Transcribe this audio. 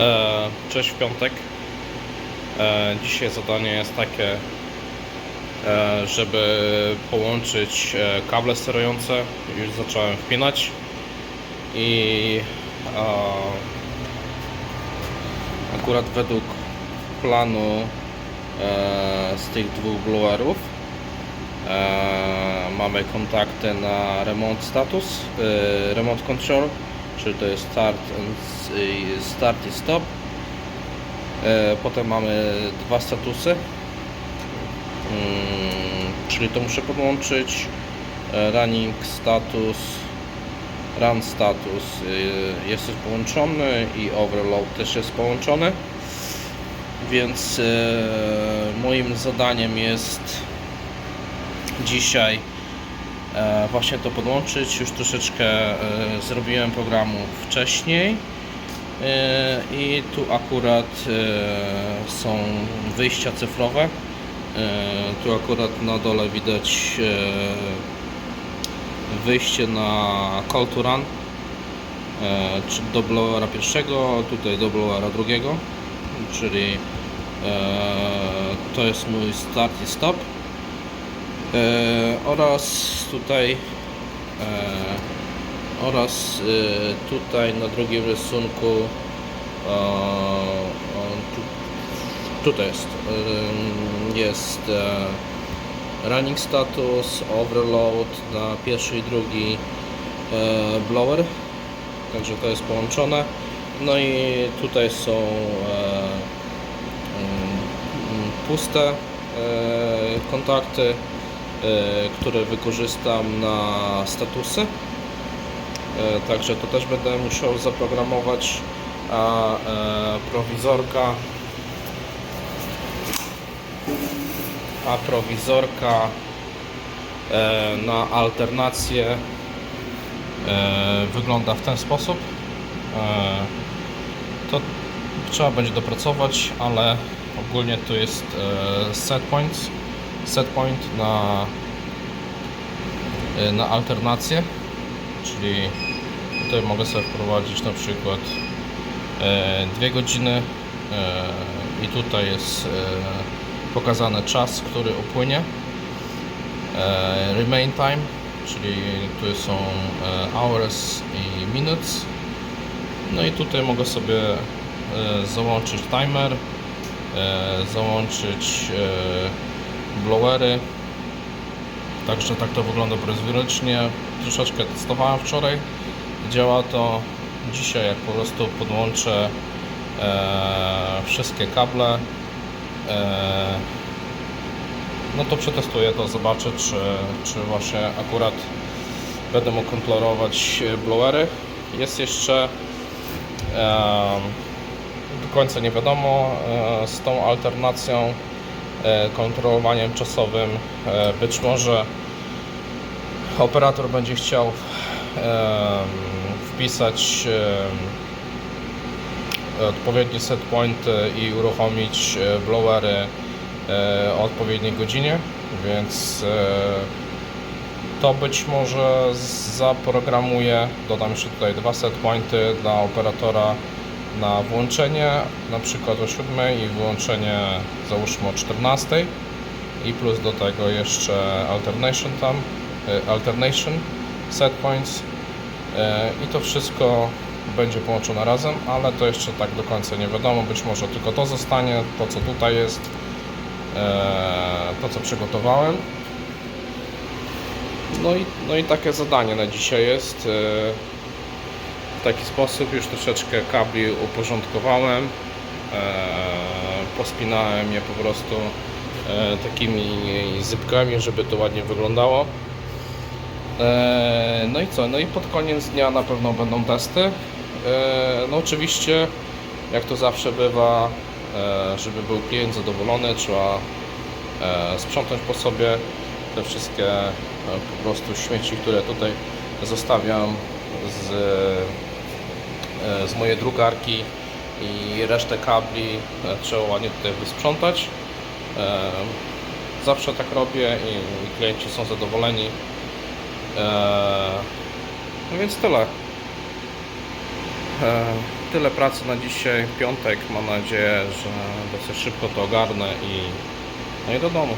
E, Cześć w piątek. E, Dzisiaj zadanie jest takie, e, żeby połączyć kable sterujące. Już zacząłem wpinać i akurat według planu z tych dwóch blowerów mamy kontakty na remont status, remont control, czyli to jest start, and, start i stop. E, Potem mamy dwa statusy, Mm, czyli to muszę podłączyć. E, Running status, run status e, jest już połączony i overload też jest połączony. Więc moim zadaniem jest dzisiaj właśnie to podłączyć. Już troszeczkę e, zrobiłem programu wcześniej. E, I tu akurat e, są wyjścia cyfrowe. E, Tu akurat na dole widać e, wyjście na call to run, e, do blowera pierwszego, tutaj do blowera drugiego, czyli e, to jest mój start i stop. E, oraz tutaj e, oraz e, tutaj na drugim rysunku tutaj jest jest running status, overload na pierwszy i drugi blower. Także to jest połączone. No i tutaj są mm, puste kontakty które wykorzystam na statusy E, Także to też będę musiał zaprogramować, a e, prowizorka a prowizorka e, na alternację e, wygląda w ten sposób. E, To trzeba będzie dopracować, ale ogólnie tu jest e, set points, set point na e, na alternację. Czyli tutaj mogę sobie wprowadzić na przykład e, dwie godziny e, i tutaj jest pokazany czas, który upłynie. Remain time, czyli tu są hours i minutes. No i tutaj mogę sobie załączyć timer załączyć blowery Także tak to wygląda prowizorycznie. Troszeczkę testowałem wczoraj. Działa to. Dzisiaj jak po prostu podłączę e, wszystkie kable, e, no to przetestuję to, zobaczę czy, czy właśnie akurat będę mógł kontrolować blowery. Jest jeszcze e, do końca nie wiadomo e, z tą alternacją kontrolowaniem czasowym. E, Być może operator będzie chciał wpisać odpowiednie set pointy i uruchomić e, blowery e, o odpowiedniej godzinie, więc e, to być może zaprogramuję. Dodam jeszcze tutaj dwa set pointy dla operatora na włączenie na przykład o 7 i wyłączenie załóżmy o 14 i plus do tego jeszcze alternation tam e, alternation set points e, i to wszystko będzie połączone razem, ale to jeszcze tak do końca nie wiadomo, być może tylko to zostanie, to co tutaj jest e, to co przygotowałem. No i, no i takie zadanie na dzisiaj jest taki sposób. Już troszeczkę kabli uporządkowałem. E, pospinałem je po prostu e, takimi zypkami, żeby to ładnie wyglądało. E, no i co, no i pod koniec dnia na pewno będą testy. No oczywiście jak to zawsze bywa żeby był klient zadowolony trzeba sprzątnąć po sobie te wszystkie po prostu śmieci, które tutaj zostawiam z, z mojej drukarki i resztę kabli e, trzeba ładnie tutaj wysprzątać. E, Zawsze tak robię i klienci są zadowoleni. E, No więc tyle. Tyle pracy na dzisiaj. Piątek, mam nadzieję, że dosyć szybko to ogarnę i, no i do domu.